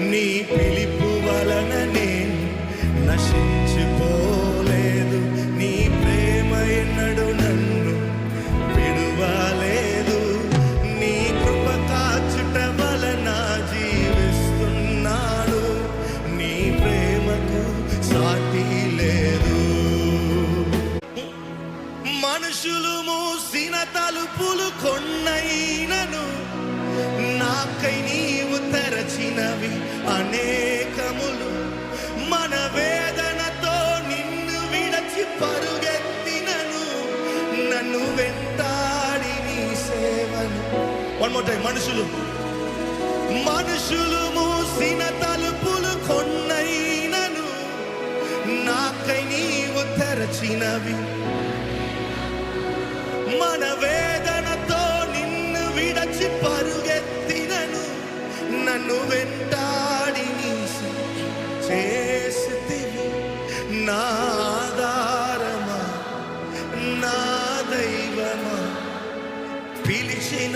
నీ పిలిపు నేను నశించిపో పరుగెత్తినను నన్ను వెంటాడి నీ సేవను. వన్ మోర్ టైం మనుషులు. మనుషులు మూసిన తలుపులు కొన్నైనను నాకై నీవు తెరచినవి. మన వేదనతో నిన్ను విడచి పరుగెత్తినను నన్ను వెంటాడి నీ చేసి నా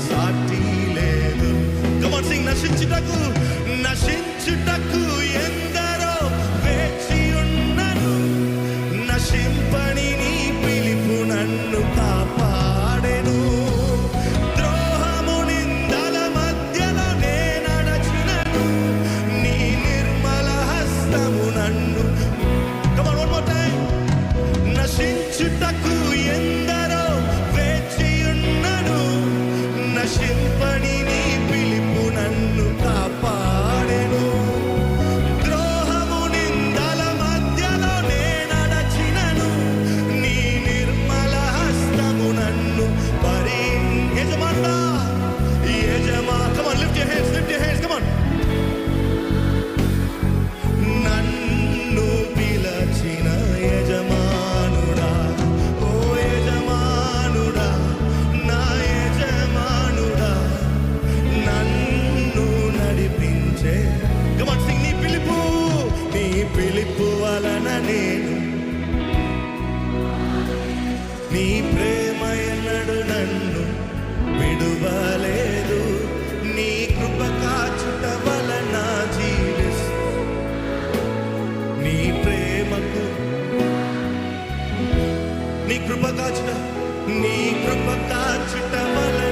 సాటి లేదు. గమన్ సింగ్ నశించుటకు. నీ కృప కాచుట నీ కృప కాచుట వల్ల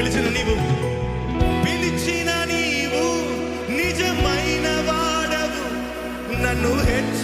పిలిచిన నీవు. పిలిచిన నీవు నిజమైన వాడవు. నన్ను హెచ్చ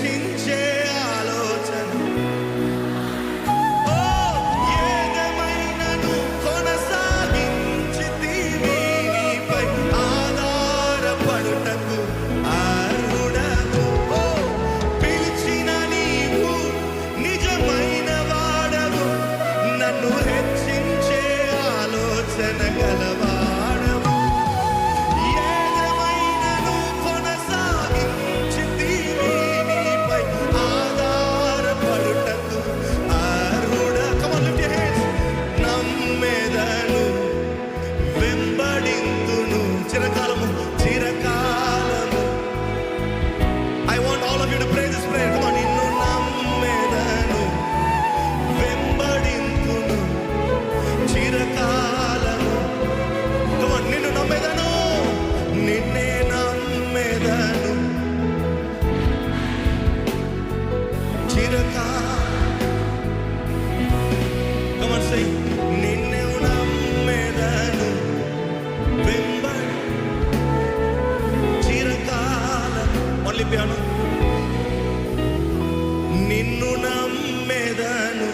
లిప్యాను నిన్ను నమ్మెదను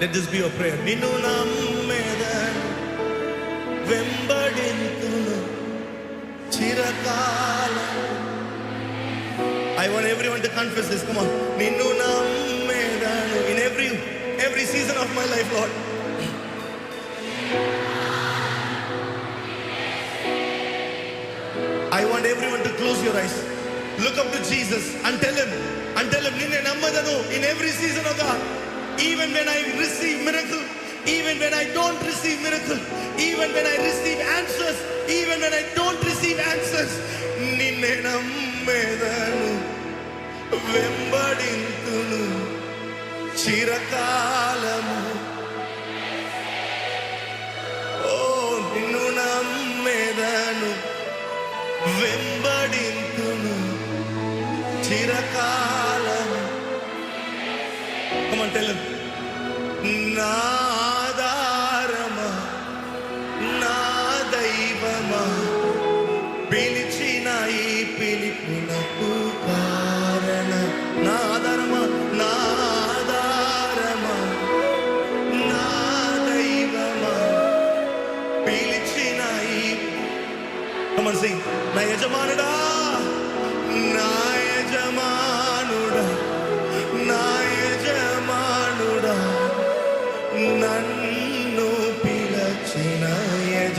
let this be your prayer నిన్ను నమ్మెదను వెంబ చిరకాలం I want everyone to confess this. Come on. నిన్ను నమ్మెదను in every every season of my life, Lord. I want everyone to close your eyes. Look up to Jesus and tell him, and tell him, నిన్నే నమ్మదను in every season of God. Even when I receive miracle, even when I don't receive miracle, even when I receive answers, even when I don't Receive answers నిన్నే నమ్మేదను వెంబడింతును చిరకాలము ఓ నిన్ను నమ్మేదను వెంబడింతును చిరకాలము Come on, tell him.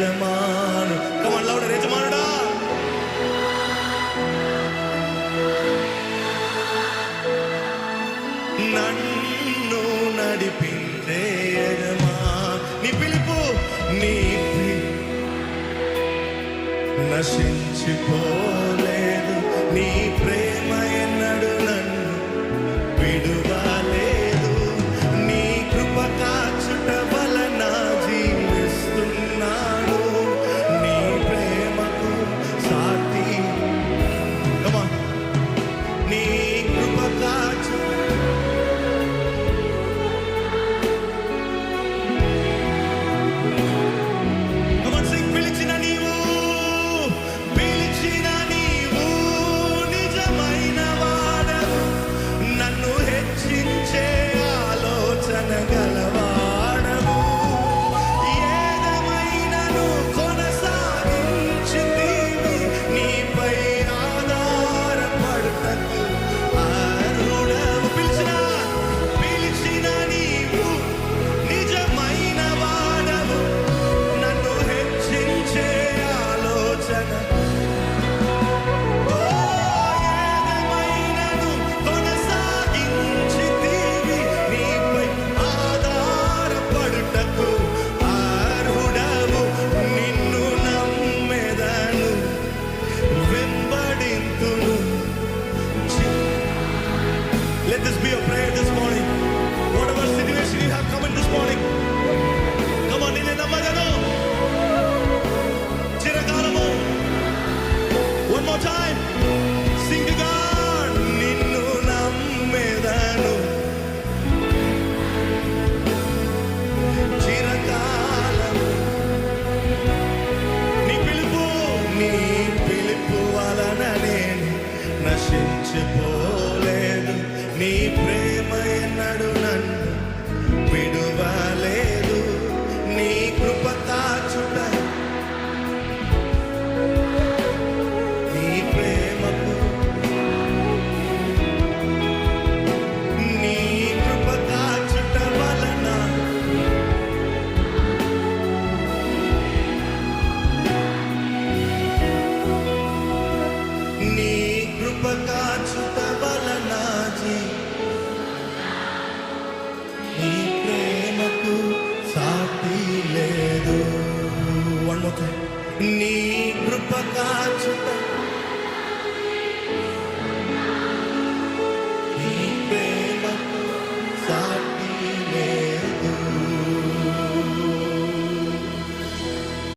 యజమాను. Come on, యజమానుడా. నన్ను నడిపించే యజమా నీ పిలుపు నీ పిలుపు నశించిపోలేదు నీ ప్రేమ నడు లేదు